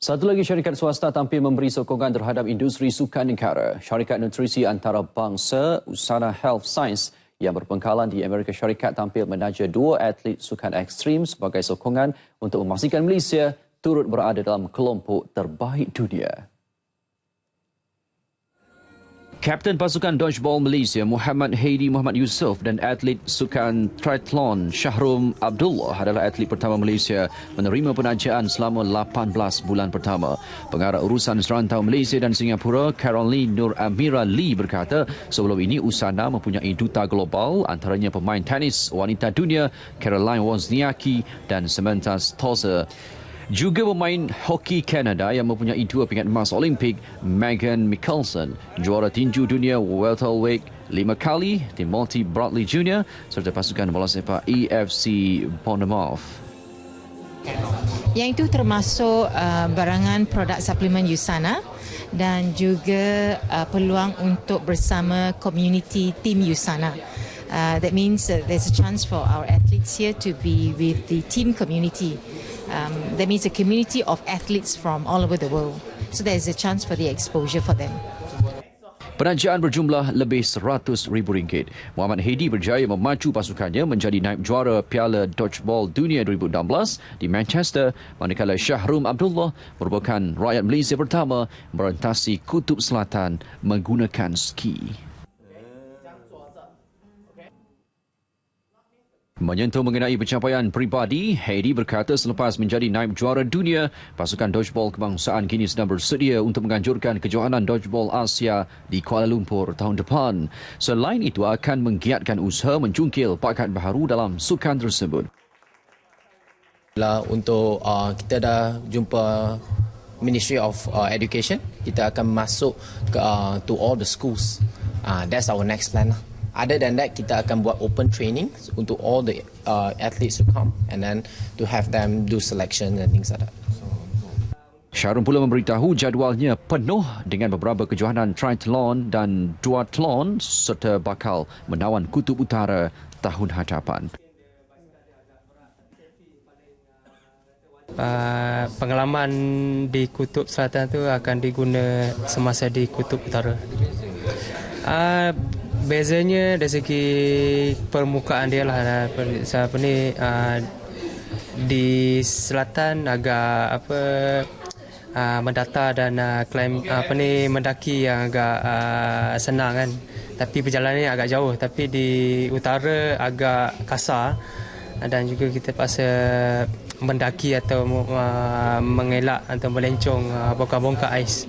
Satu lagi syarikat swasta tampil memberi sokongan terhadap industri sukan negara. Syarikat Nutrisi Antarabangsa Usana Health Science yang berpengkalan di Amerika Syarikat tampil menaja dua atlet sukan ekstrim sebagai sokongan untuk memastikan Malaysia turut berada dalam kelompok terbaik dunia. Kapten pasukan dodgeball Malaysia Muhammad Haidi Muhammad Yusof dan atlet sukan triathlon Syahrum Abdullah adalah atlet pertama Malaysia menerima penajaan selama 18 bulan pertama. Pengarah urusan serantau Malaysia dan Singapura Caroline Nur Amira Lee berkata sebelum ini Usana mempunyai duta global antaranya pemain tenis wanita dunia Caroline Wozniacki dan Samantha Stosur juga pemain hoki Kanada yang mempunyai dua pingat emas Olimpik, Megan Mickelson, juara tinju dunia welterweight lima kali, Timothy Bradley Jr. serta pasukan bola sepak EFC Bournemouth. Yang itu termasuk uh, barangan produk suplemen Usana dan juga uh, peluang untuk bersama community team Usana. Uh, that means uh, there's a chance for our athletes here to be with the team community. Um, that means a community of athletes from all over the world. So there's a chance for the exposure for them. Penajaan berjumlah lebih RM100,000. Muhammad Hedi berjaya memacu pasukannya menjadi naib juara Piala Dodgeball Dunia 2016 di Manchester manakala Syahrum Abdullah merupakan rakyat Malaysia pertama merentasi Kutub Selatan menggunakan ski. Menyentuh mengenai pencapaian peribadi, Heidi berkata selepas menjadi naib juara dunia, pasukan dodgeball kebangsaan kini sedang bersedia untuk menganjurkan kejohanan dodgeball Asia di Kuala Lumpur tahun depan. Selain itu akan menggiatkan usaha mencungkil pakat baharu dalam sukan tersebut. Untuk uh, kita dah jumpa Ministry of uh, Education, kita akan masuk ke, uh, to all the schools. Uh, that's our next plan lah. Other than that, kita akan buat open training untuk all the uh, athletes to come and then to have them do selection and things like that. Syarun pula memberitahu jadualnya penuh dengan beberapa kejohanan triathlon dan duathlon serta bakal menawan kutub utara tahun hadapan. Uh, pengalaman di kutub selatan tu akan diguna semasa di kutub utara. Uh, bezanya dari segi permukaan dia lah apa ni uh, di selatan agak apa uh, mendata dan uh, climb apa ni mendaki yang agak uh, senang kan tapi perjalanannya agak jauh tapi di utara agak kasar dan juga kita paksa mendaki atau uh, mengelak atau melencong uh, bongkar-bongkar ais.